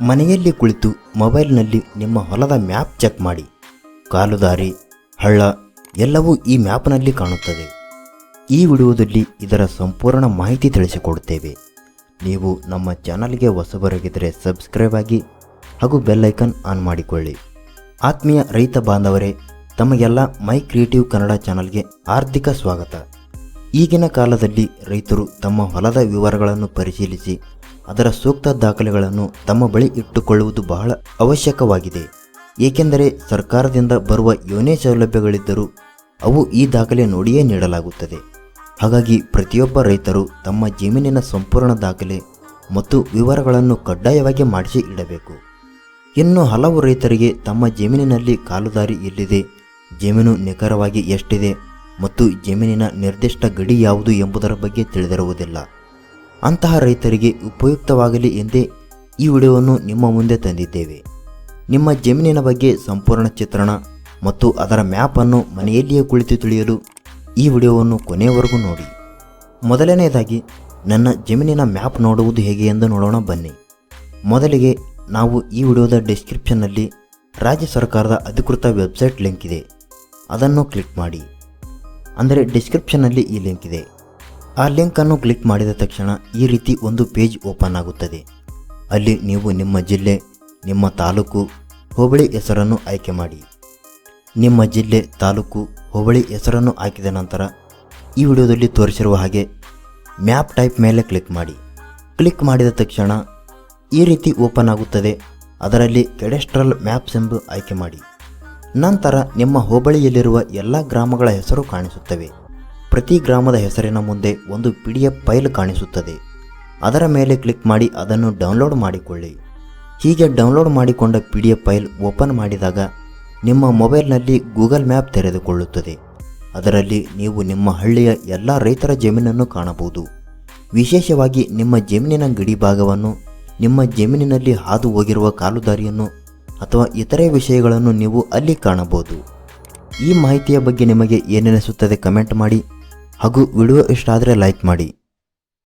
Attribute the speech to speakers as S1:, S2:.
S1: ಮನೆಯಲ್ಲಿ ಕುಳಿತು ಮೊಬೈಲ್ನಲ್ಲಿ ನಿಮ್ಮ ಹೊಲದ ಮ್ಯಾಪ್ ಚೆಕ್ ಮಾಡಿ. ಕಾಲುದಾರಿ, ಹಳ್ಳ ಎಲ್ಲವೂ ಈ ಮ್ಯಾಪ್ನಲ್ಲಿ ಕಾಣುತ್ತದೆ. ಈ ವಿಡಿಯೋದಲ್ಲಿ ಇದರ ಸಂಪೂರ್ಣ ಮಾಹಿತಿ ತಿಳಿಸಿಕೊಡುತ್ತೇವೆ. ನೀವು ನಮ್ಮ ಚಾನಲ್ಗೆ ಹೊಸಬರಾಗಿದ್ದರೆ ಸಬ್ಸ್ಕ್ರೈಬ್ ಆಗಿ ಹಾಗೂ ಬೆಲ್ ಐಕನ್ ಆನ್ ಮಾಡಿಕೊಳ್ಳಿ. ಆತ್ಮೀಯ ರೈತ ಬಾಂಧವರೇ, ತಮಗೆಲ್ಲ ಮೈ ಕ್ರಿಯೇಟಿವ್ ಕನ್ನಡ ಚಾನಲ್ಗೆ ಆರ್ಥಿಕ ಸ್ವಾಗತ. ಈಗಿನ ಕಾಲದಲ್ಲಿ ರೈತರು ತಮ್ಮ ಹೊಲದ ವಿವರಗಳನ್ನು ಪರಿಶೀಲಿಸಿ ಅದರ ಸೂಕ್ತ ದಾಖಲೆಗಳನ್ನು ತಮ್ಮ ಬಳಿ ಇಟ್ಟುಕೊಳ್ಳುವುದು ಬಹಳ ಅವಶ್ಯಕವಾಗಿದೆ. ಏಕೆಂದರೆ ಸರ್ಕಾರದಿಂದ ಬರುವ ಏನೇ ಸೌಲಭ್ಯಗಳಿದ್ದರೂ ಅವು ಈ ದಾಖಲೆ ನೋಡಿಯೇ ನೀಡಲಾಗುತ್ತದೆ. ಹಾಗಾಗಿ ಪ್ರತಿಯೊಬ್ಬ ರೈತರು ತಮ್ಮ ಜಮೀನಿನ ಸಂಪೂರ್ಣ ದಾಖಲೆ ಮತ್ತು ವಿವರಗಳನ್ನು ಕಡ್ಡಾಯವಾಗಿ ಮಾಡಿಸಿ ಇಡಬೇಕು. ಇನ್ನು ಹಲವು ರೈತರಿಗೆ ತಮ್ಮ ಜಮೀನಿನಲ್ಲಿ ಕಾಲುದಾರಿ ಎಲ್ಲಿದೆ, ಜಮೀನು ನಿಖರವಾಗಿ ಎಷ್ಟಿದೆ ಮತ್ತು ಜಮೀನಿನ ನಿರ್ದಿಷ್ಟ ಗಡಿ ಯಾವುದು ಎಂಬುದರ ಬಗ್ಗೆ ತಿಳಿದಿರುವುದಿಲ್ಲ. ಅಂತಹ ರೈತರಿಗೆ ಉಪಯುಕ್ತವಾಗಲಿ ಎಂದೇ ಈ ವಿಡಿಯೋವನ್ನು ನಿಮ್ಮ ಮುಂದೆ ತಂದಿದ್ದೇವೆ. ನಿಮ್ಮ ಜಮೀನಿನ ಬಗ್ಗೆ ಸಂಪೂರ್ಣ ಚಿತ್ರಣ ಮತ್ತು ಅದರ ಮ್ಯಾಪನ್ನು ಮನೆಯಲ್ಲಿಯೇ ಕುಳಿತು ತಿಳಿಯಲು ಈ ವಿಡಿಯೋವನ್ನು ಕೊನೆಯವರೆಗೂ ನೋಡಿ. ಮೊದಲನೆಯದಾಗಿ, ನನ್ನ ಜಮೀನಿನ ಮ್ಯಾಪ್ ನೋಡುವುದು ಹೇಗೆ ಎಂದು ನೋಡೋಣ ಬನ್ನಿ. ಮೊದಲಿಗೆ ನಾವು ಈ ವಿಡಿಯೋದ ಡಿಸ್ಕ್ರಿಪ್ಷನ್ನಲ್ಲಿ ರಾಜ್ಯ ಸರ್ಕಾರದ ಅಧಿಕೃತ ವೆಬ್ಸೈಟ್ ಲಿಂಕ್ ಇದೆ. ಅದನ್ನು ಕ್ಲಿಕ್ ಮಾಡಿ. ಅಂದರೆ ಡಿಸ್ಕ್ರಿಪ್ಷನ್ನಲ್ಲಿ ಈ ಲಿಂಕ್ ಇದೆ. ಆ ಲಿಂಕನ್ನು ಕ್ಲಿಕ್ ಮಾಡಿದ ತಕ್ಷಣ ಈ ರೀತಿ ಒಂದು ಪೇಜ್ ಓಪನ್ ಆಗುತ್ತದೆ. ಅಲ್ಲಿ ನೀವು ನಿಮ್ಮ ಜಿಲ್ಲೆ, ನಿಮ್ಮ ತಾಲೂಕು, ಹೋಬಳಿ ಹೆಸರನ್ನು ಆಯ್ಕೆ ಮಾಡಿ. ನಿಮ್ಮ ಜಿಲ್ಲೆ, ತಾಲೂಕು, ಹೋಬಳಿ ಹೆಸರನ್ನು ಹಾಕಿದ ನಂತರ ಈ ವಿಡಿಯೋದಲ್ಲಿ ತೋರಿಸಿರುವ ಹಾಗೆ ಮ್ಯಾಪ್ ಟೈಪ್ ಮೇಲೆ ಕ್ಲಿಕ್ ಮಾಡಿ. ಕ್ಲಿಕ್ ಮಾಡಿದ ತಕ್ಷಣ ಈ ರೀತಿ ಓಪನ್ ಆಗುತ್ತದೆ. ಅದರಲ್ಲಿ ಕೆಡೆಸ್ಟ್ರಲ್ ಮ್ಯಾಪ್ಸ್ ಎಂದು ಆಯ್ಕೆ ಮಾಡಿ. ನಂತರ ನಿಮ್ಮ ಹೋಬಳಿಯಲ್ಲಿರುವ ಎಲ್ಲ ಗ್ರಾಮಗಳ ಹೆಸರು ಕಾಣಿಸುತ್ತವೆ. ಪ್ರತಿ ಗ್ರಾಮದ ಹೆಸರಿನ ಮುಂದೆ ಒಂದು ಪಿ ಡಿ ಎಫ್ ಫೈಲ್ ಕಾಣಿಸುತ್ತದೆ. ಅದರ ಮೇಲೆ ಕ್ಲಿಕ್ ಮಾಡಿ ಅದನ್ನು ಡೌನ್ಲೋಡ್ ಮಾಡಿಕೊಳ್ಳಿ. ಹೀಗೆ ಡೌನ್ಲೋಡ್ ಮಾಡಿಕೊಂಡ P D F file open ಮಾಡಿದಾಗ ನಿಮ್ಮ ಮೊಬೈಲ್ನಲ್ಲಿ ಗೂಗಲ್ ಮ್ಯಾಪ್ ತೆರೆದುಕೊಳ್ಳುತ್ತದೆ. ಅದರಲ್ಲಿ ನೀವು ನಿಮ್ಮ ಹಳ್ಳಿಯ ಎಲ್ಲ ರೈತರ ಜಮೀನನ್ನು ಕಾಣಬಹುದು. ವಿಶೇಷವಾಗಿ ನಿಮ್ಮ ಜಮೀನಿನ ಗಡಿ ಭಾಗವನ್ನು, ನಿಮ್ಮ ಜಮೀನಿನಲ್ಲಿ ಹಾದು ಹೋಗಿರುವ ಕಾಲುದಾರಿಯನ್ನು ಅಥವಾ ಇತರೆ ವಿಷಯಗಳನ್ನು ನೀವು ಅಲ್ಲಿ ಕಾಣಬಹುದು. ಈ ಮಾಹಿತಿಯ ಬಗ್ಗೆ ನಿಮಗೆ ಏನೆನಿಸುತ್ತದೆ ಕಮೆಂಟ್ ಮಾಡಿ. ಹಾಗೂ ವಿಡಿಯೋ ಇಷ್ಟ ಆದರೆ ಲೈಕ್ ಮಾಡಿ.